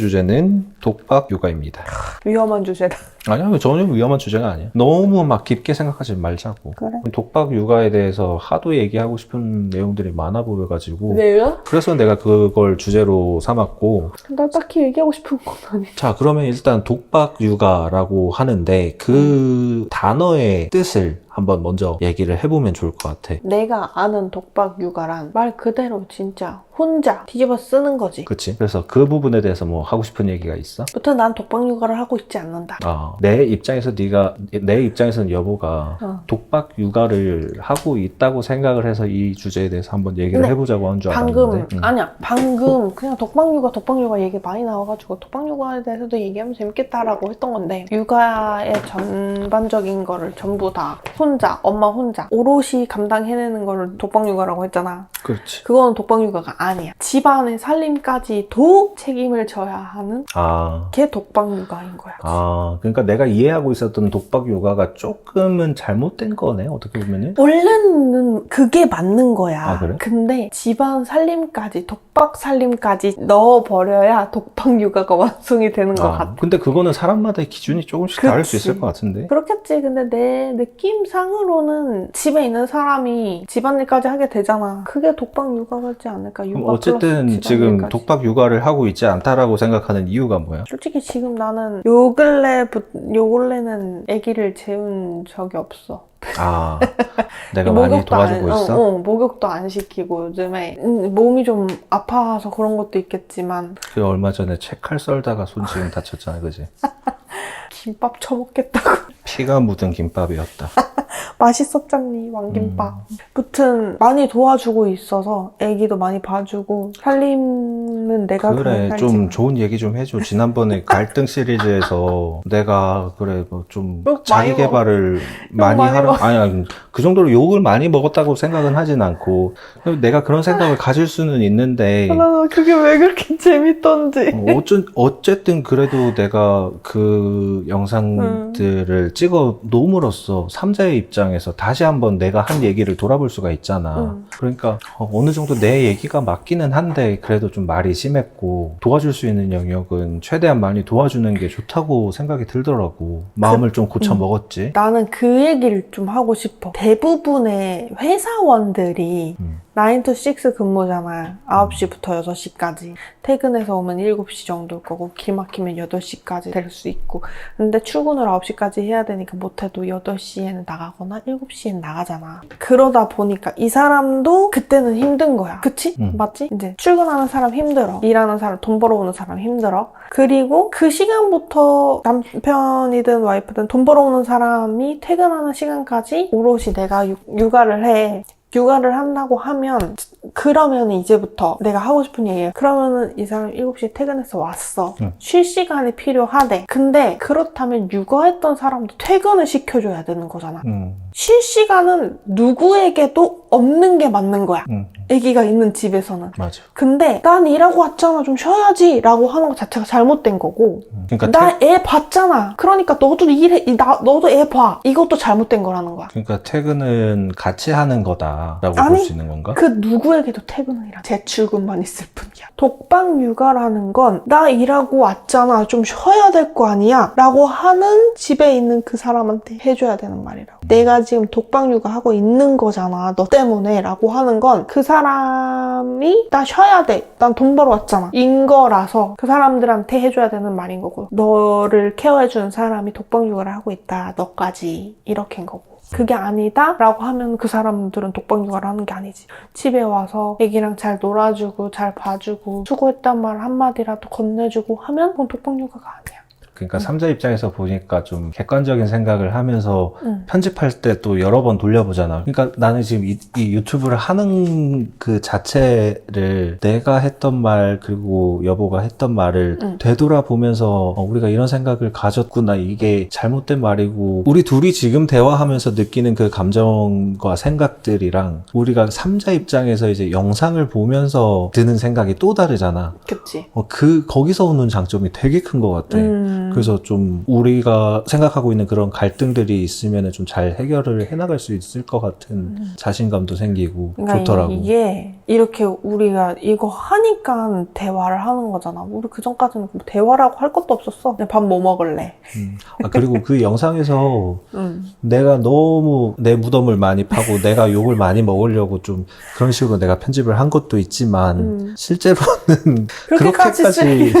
주제는 독박 육아입니다. 위험한 주제다. 아니야, 전혀 위험한 주제가 아니야. 너무 막 깊게 생각하지 말자고. 그래. 독박 육아에 대해서 하도 얘기하고 싶은 내용들이 많아 보여가지고. 내가? 그래서 내가 그걸 주제로 삼았고. 나 딱히 얘기하고 싶은 건 아니야. 자, 그러면 일단 독박 육아라고 하는데 그 단어의 뜻을 한번 먼저 얘기를 해보면 좋을 것 같아. 내가 아는 독박 육아란 말 그대로 진짜 혼자 뒤집어 쓰는 거지. 그치? 그래서 그 부분에 대해서 뭐 하고 싶은 얘기가 있어? 부터 난 독박 육아를 하고 있지 않는다. 아, 내 입장에서 네가 내 입장에서는 여보가 어. 독박 육아를 하고 있다고 생각을 해서 이 주제에 대해서 한번 얘기를 근데 해보자고 한 줄 방금 알았는데. 응. 아니야 방금 그냥 독박 육아 독박 육아 얘기 많이 나와가지고 독박 육아에 대해서도 얘기하면 재밌겠다라고 했던 건데 육아의 전반적인 거를 전부 다 혼자 엄마 혼자 오롯이 감당해내는 거를 독박 육아라고 했잖아 그렇지. 그거는 독박 육아가 아니야 집안의 살림까지도 책임을 져야 하는 아, 게 독박 육아인 거야 아, 그러니까 내가 이해하고 있었던 독박 육아가 조금은 잘못된 거네, 어떻게 보면은. 원래는 그게 맞는 거야. 아, 그래? 근데 집안 살림까지, 독박 살림까지 넣어 버려야 독박 육아가 완성이 되는 것 아, 같아. 근데 그거는 사람마다의 기준이 조금씩 다를 수 그치. 있을 것 같은데. 그렇겠지. 근데 내 느낌상 으로는 집에 있는 사람이 집안일까지 하게 되잖아. 그게 독박 육아지 않을까? 그럼 육아 어쨌든 지금. 독박 육아를 하고 있지 않다라고 생각하는 이유가 뭐야? 솔직히 지금 나는 요 근래, 요 근래는 아기를 재운 적이 없어. 아, 내가 많이 도와주고 안, 있어? 어, 어, 목욕도 안 시키고 요즘에 음, 몸이 좀 아파서 그런 것도 있겠지만 그 얼마 전에 책칼 썰다가 손 지금 다쳤잖아, 그지? 김밥 처먹겠다고 피가 묻은 김밥이었다. 맛있었잖니 왕김밥 음. 무튼 많이 도와주고 있어서 애기도 많이 봐주고 살림은 내가 그래, 살지. 좀 좋은 얘기 좀 해줘. 지난번에 갈등 시리즈에서 내가 그래 뭐좀욕 자기 개발을 많이 많이 하라. 먹- 아니, 그 정도로 욕을 많이 먹었다고 생각은 하진 않고 내가 그런 생각을 가질 수는 있는데. 아, 나 그게 왜 그렇게 재밌던지 어, 어쩐, 어쨌든 그래도 내가 그 영상들을 찍어 놓음으로써 삼자의 입장에서 다시 한번 내가 한 얘기를 돌아볼 수가 있잖아. 음. 그러니까 어, 어느 정도 내 얘기가 맞기는 한데 그래도 좀 말이 심했고 도와줄 수 있는 영역은 최대한 많이 도와주는 게 좋다고 생각이 들더라고. 마음을 좀 고쳐 음. 먹었지. 나는 그 얘기를 좀 하고 싶어 대부분의 회사원들이 음. 9 to 6 근무잖아. 9시부터 6시까지. 퇴근해서 오면 7시 정도일 거고, 길 막히면 8시까지 될 수 있고. 근데 출근을 9시까지 해야 되니까 못해도 8시에는 나가거나 7시에는 나가잖아. 그러다 보니까 이 사람도 그때는 힘든 거야. 그치? 음. 맞지? 이제 출근하는 사람 힘들어. 일하는 사람, 돈 벌어오는 사람 힘들어. 그리고 그 시간부터 남편이든 와이프든 돈 벌어오는 사람이 퇴근하는 시간까지 오롯이 내가 육- 육아를 해. 육아를 한다고 하면 그러면 이제부터 내가 하고 싶은 얘기야. 그러면은 이 사람 7시에 퇴근해서 왔어. 응. 쉴 시간이 필요하대. 근데 그렇다면 육아했던 사람도 퇴근을 시켜줘야 되는 거잖아. 음, 쉴 시간은 누구에게도 없는 게 맞는 거야. 음, 아기가 있는 집에서는. 맞아. 근데 난 일하고 왔잖아. 좀 쉬어야지. 라고 하는 것 자체가 잘못된 거고. 음. 그러니까, 나 애 봤잖아. 그러니까 너도 일해. 이- 나, 너도 애 봐. 이것도 잘못된 거라는 거야. 그러니까 퇴근은 같이 하는 거다라고 볼 수 있는 건가? 그 누구에게도 퇴근이랑 재출근만 있을 뿐이야. 독방 육아라는 건 나 일하고 왔잖아. 좀 쉬어야 될 거 아니야. 라고 하는 집에 있는 그 사람한테 해줘야 되는 말이라고. 내가 지금 독방 육아 하고 있는 거잖아. 너 때문에. 라고 하는 건 그 사람이 나 쉬어야 돼. 난 돈 벌어 왔잖아. 인 거라서 그 사람들한테 해줘야 되는 말인 거고. 너를 케어해주는 사람이 독방 육아를 하고 있다. 너까지. 이렇게인 거고. 그게 아니다? 라고 하면 그 사람들은 독방 육아를 하는 게 아니지. 집에 와서 애기랑 잘 놀아주고 잘 봐주고 수고했단 말 한마디라도 건네주고 하면 그건 독방 육아가 아니야. 그러니까 삼자 입장에서 보니까 좀 객관적인 생각을 하면서 응. 편집할 때 또 여러 번 돌려보잖아. 그러니까 나는 지금 이, 이 유튜브를 하는 그 자체를 내가 했던 말 그리고 여보가 했던 말을 응. 되돌아보면서 어, 우리가 이런 생각을 가졌구나 이게 잘못된 말이고 우리 둘이 지금 대화하면서 느끼는 그 감정과 생각들이랑 우리가 삼자 입장에서 이제 영상을 보면서 드는 생각이 또 다르잖아. 그치. 어, 그 거기서 오는 장점이 되게 큰 것 같아. 음. 그래서 좀 우리가 생각하고 있는 그런 갈등들이 있으면 좀 잘 해결을 해나갈 수 있을 것 같은 음. 자신감도 생기고 그러니까 좋더라고. 이게 이렇게 우리가 이거 하니까 대화를 하는 거잖아. 우리 그 전까지는 뭐 대화라고 할 것도 없었어. 밥 뭐 먹을래? 음. 아, 그리고 그 영상에서 응. 내가 너무 내 무덤을 많이 파고 내가 욕을 많이 먹으려고 좀 그런 식으로 내가 편집을 한 것도 있지만 음. 실제로는 그렇게까지 그렇게까지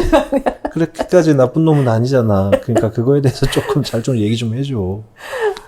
그렇게까지 나쁜 놈은 아니잖아. 그러니까 그거에 대해서 조금 잘 좀 얘기 좀 해줘.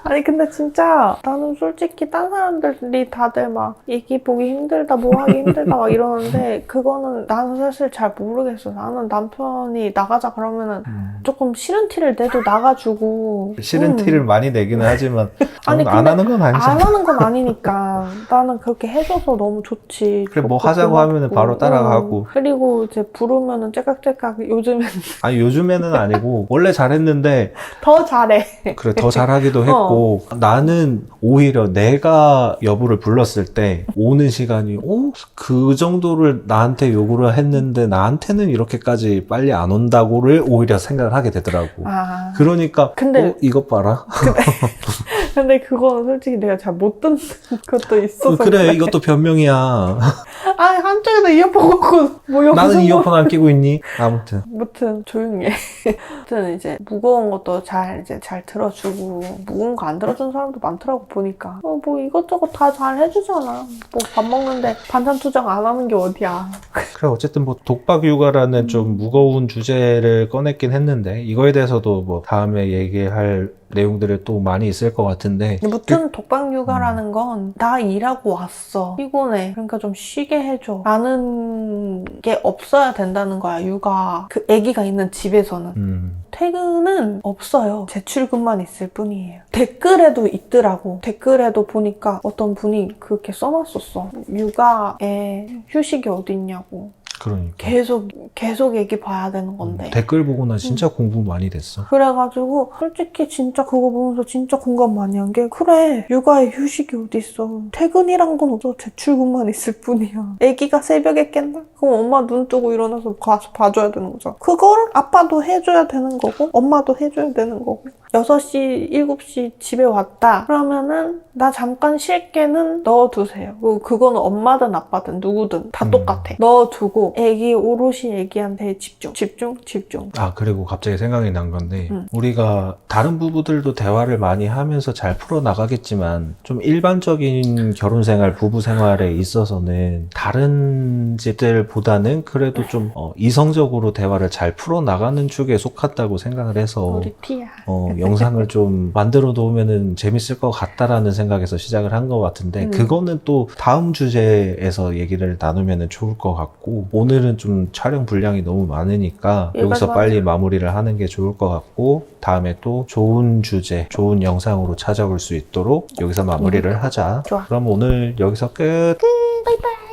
아니 근데 진짜 나는 솔직히 딴 사람들이 다들 막 얘기 보기 힘들다 뭐 힘들다 막 이러는데 그거는 나는 사실 잘 모르겠어 나는 남편이 나가자 그러면은 조금 싫은 티를 내도 나가주고 싫은 음. 티를 많이 내기는 하지만 아니, 안 하는 건 아니잖아. 안 하는 건 아니니까 나는 그렇게 해줘서 너무 좋지 그래, 뭐 하자고. 하면은 바로 따라가고. 응. 그리고 이제 부르면은 째깍째깍 요즘엔 아니 요즘에는 아니고 원래 잘했는데 더 잘해 그래 더 잘하기도 했고 나는 오히려 내가 여부를 불렀을 때 오는 시간이 어그 정도를 나한테 요구를 했는데 나한테는 이렇게까지 빨리 안 온다고를 오히려 생각을 하게 되더라고. 아 그러니까 근데- 어, 이것 봐라. 근데 그거는 솔직히 내가 잘 못 듣는 것도 있어서 그래 그래. 이것도 변명이야. 아 한쪽에서 이어폰 꽂고 뭐 나는 뭐- 이어폰 안 끼고 있니? 아무튼 아무튼 조용히 해. 아무튼 이제 무거운 것도 잘 이제 잘 들어주고 무거운 거 안 들어주는 사람도 많더라고 보니까 어 뭐 이것저것 다 잘 해주잖아 뭐 밥 먹는데 반찬 투정 안 하는 게 어디야 그래 어쨌든 뭐 독박 육아라는 좀 무거운 주제를 꺼냈긴 했는데 이거에 대해서도 뭐 다음에 얘기할 내용들이 또 많이 있을 것 같은데 무튼 독박 육아라는 건 나 일하고 왔어 피곤해 그러니까 좀 쉬게 해줘 라는 게 없어야 된다는 거야 육아 그 아기가 있는 집에서는 음, 퇴근은 없어요. 재출근만 있을 뿐이에요. 댓글에도 있더라고. 댓글에도 보니까 어떤 분이 그렇게 써놨었어. 육아에 휴식이 어딨냐고. 그러니까 계속, 계속 얘기 봐야 되는 건데. 음, 댓글 보고 나 진짜 공부 많이 됐어. 그래가지고 솔직히 진짜 그거 보면서 진짜 공감 많이 한 게 그래 육아에 휴식이 어딨어 퇴근이란 건 없어 재출근만 있을 뿐이야 애기가 새벽에 깬다? 그럼 엄마 눈 뜨고 일어나서 가서 봐줘야 되는 거죠 그걸 아빠도 해줘야 되는 거고 엄마도 해줘야 되는 거고 6시, 7시 집에 왔다. 그러면은 나 잠깐 쉴게는 넣어두세요. 그거는 엄마든 아빠든 누구든 다 음. 똑같아. 넣어두고 애기 오롯이 애기한테 집중 집중 집중. 아 그리고 갑자기 생각이 난 건데 음. 우리가 다른 부부들도 대화를 많이 하면서 잘 풀어 나가겠지만 좀 일반적인 결혼 생활, 부부 생활에 있어서는 다른 집들보다는 그래도 좀 어, 이성적으로 대화를 잘 풀어 나가는 축에 속한다고 생각을 해서 우리 티야. 어, 영상을 좀 만들어 놓으면은 재밌을 것 같다라는 생각에서 시작을 한 것 같은데 음. 그거는 또 다음 주제에서 얘기를 나누면은 좋을 것 같고 오늘은 좀 촬영 분량이 너무 많으니까 예, 여기서 빨리 마무리를 하는 게 좋을 것 같고 다음에 또 좋은 주제, 좋은 영상으로 찾아올 수 있도록 여기서 마무리를 하자. 좋아. 그럼 오늘 여기서 끝. 바이바이